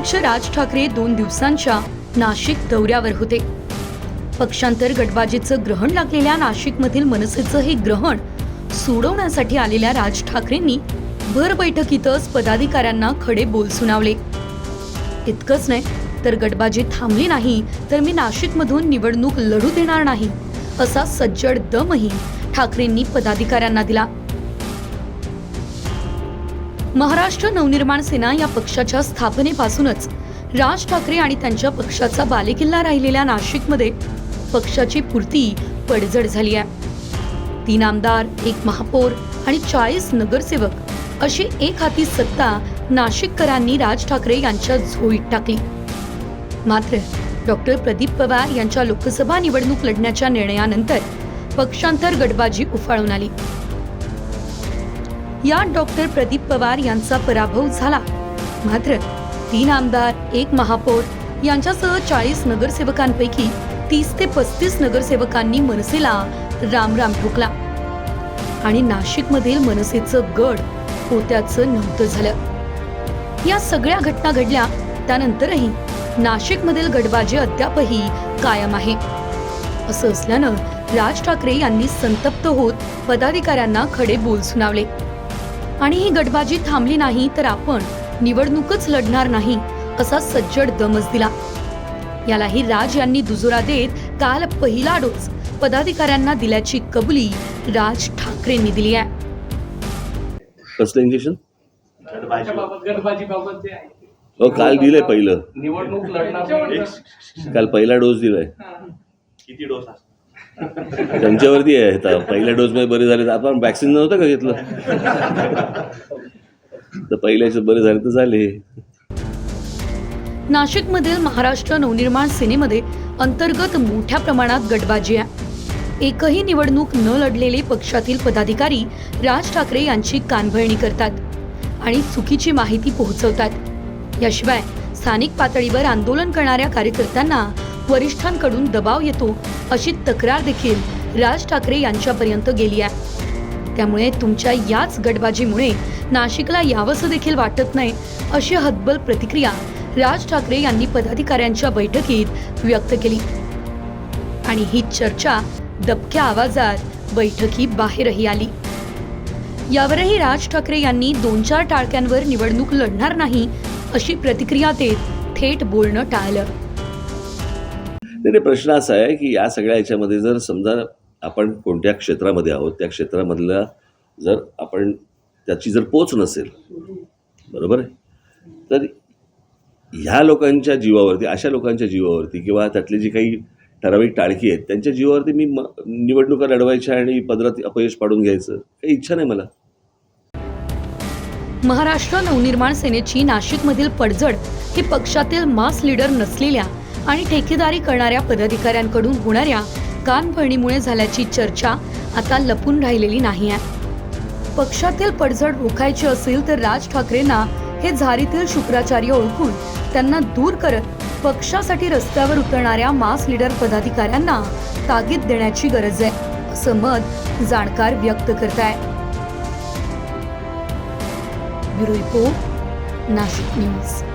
मनसे अध्यक्ष राज ठाकरे दोन दिवसांच्या नाशिक दौऱ्यावर होते. पक्षांतर गटबाजीचं ग्रहण लागलेल्या नाशिकमधील मनसेचं हे ग्रहण सोडवण्यासाठी आलेल्या राज ठाकरेंनी भर बैठकीतच पदाधिकाऱ्यांना खडे बोल सुनावले. इतकंच नाही तर गटबाजी थांबली नाही तर मी नाशिकमधून निवडणूक लढू देणार नाही असा सज्जड दमही ठाकरेंनी पदाधिकाऱ्यांना दिला. महाराष्ट्र नवनिर्माण सेना या पक्षाच्या स्थापनेपासूनच राज ठाकरे आणि त्यांच्या पक्षाचा बालेकिल्ला राहिलेल्या नाशिकमध्ये पक्षाची पूर्ती पडझड झाली आहे. तीन आमदार एक महापौर आणि चाळीस नगरसेवक अशी एक हाती सत्ता नाशिककरांनी राज ठाकरे यांच्या झोळीत टाकली. मात्र डॉक्टर प्रदीप पवार यांच्या लोकसभा निवडणूक लढण्याच्या निर्णयानंतर पक्षांतर गटबाजी उफाळून आली. यात डॉक्टर प्रदीप पवार यांचा पराभव झाला. मात्र तीन आमदार एक महापौर यांच्यासह चाळीस नगरसेवकांपैकी तीस ते पस्तीस नगरसेवकांनी मनसेला रामराम ठोकला. आणि नाशिकमधील मनसेचं गड होत्याचं नव्हतं झालं. या सगळ्या घटना घडल्या त्यानंतरही नाशिकमधील गडबाजी अद्यापही कायम आहे. असं असल्यानं राज ठाकरे यांनी संतप्त होत पदाधिकाऱ्यांना खडे बोल सुनावले आणि ही गटबाजी थांबली नाही तर आपण निवडणूकच लढणार नाही असा सज्जड दमच दिला. यालाही राज यांनी दुजोरा देत काल पहिला डोस पदाधिकाऱ्यांना दिल्याची कबुली राज ठाकरेंनी दिली आहे. कसलं इंजेक्शन हो काल दिलंय पहिलं. निवडणूक लढणार नाही. काल पहिला डोस दिलाय. किती डोस असतात? त्यांच्यावरती आहे. आता पहिल्या डोसमध्ये बरे झाले तर आपण वॅक्सिन नव्हतं का घेतलं? तर पहिल्याचे बरे झाले तर झाले. नाशिकमधील महाराष्ट्र नवनिर्माण सेनेमध्ये अंतर्गत मोठ्या प्रमाणात गटबाजी आहे. एकही निवडणूक न लढलेले पक्षातील पदाधिकारी राज ठाकरे यांची कानभळणी करतात आणि चुकीची माहिती पोहोचवतात. याशिवाय स्थानिक पातळीवर आंदोलन करणाऱ्या कार्यकर्त्यांना वरिष्ठांकडून दबाव येतो अशी तक्रार देखील राज ठाकरे यांच्यापर्यंत गेली आहे. त्यामुळे तुमच्या याच गटबाजीमुळे नाशिकला यावंसं देखील वाटत नाही अशी हतबल प्रतिक्रिया राज ठाकरे यांनी पदाधिकाऱ्यांच्या बैठकीत व्यक्त केली. आणि ही चर्चा दबक्या आवाजात बैठकी बाहेरही आली. यावरही राज ठाकरे यांनी दोन चार टाळक्यांवर निवडणूक लढणार नाही अशी प्रतिक्रिया देत थेट बोलणं टाळलं. नाही नाही, प्रश्न असा आहे की या सगळ्या याच्यामध्ये जर समजा आपण कोणत्या क्षेत्रामध्ये आहोत त्या क्षेत्रामधला जर आपण त्याची जर पोच नसेल बरोबर आहे? तर ह्या लोकांच्या जीवावरती अशा लोकांच्या जीवावरती किंवा त्यातली जी काही ठराविक टाळकी आहेत त्यांच्या जीवावरती मी म निवडणुका लढवायच्या आणि पदरात अपयश पाडून घ्यायचं काही इच्छा नाही मला. महाराष्ट्र नवनिर्माण सेनेची नाशिकमधील पडझड ही पक्षातील मास लीडर नसलेल्या आणि ठेकेदारी करणाऱ्या पदाधिकाऱ्यांकडून होणाऱ्या कानभरणीमुळे झाल्याची चर्चा आता लपून राहिलेली नाही आहे. पक्षातील पडझड रोखायची असेल तर राज ठाकरेंना हे झारीतील शुक्राचार्य ओळखून त्यांना दूर करत पक्षासाठी रस्त्यावर उतरणाऱ्या मास लीडर पदाधिकाऱ्यांना ताकीद देण्याची गरज आहे असं मत जाणकार व्यक्त करतायत ब्युरो रिपोर्ट नाशिक न्यूज.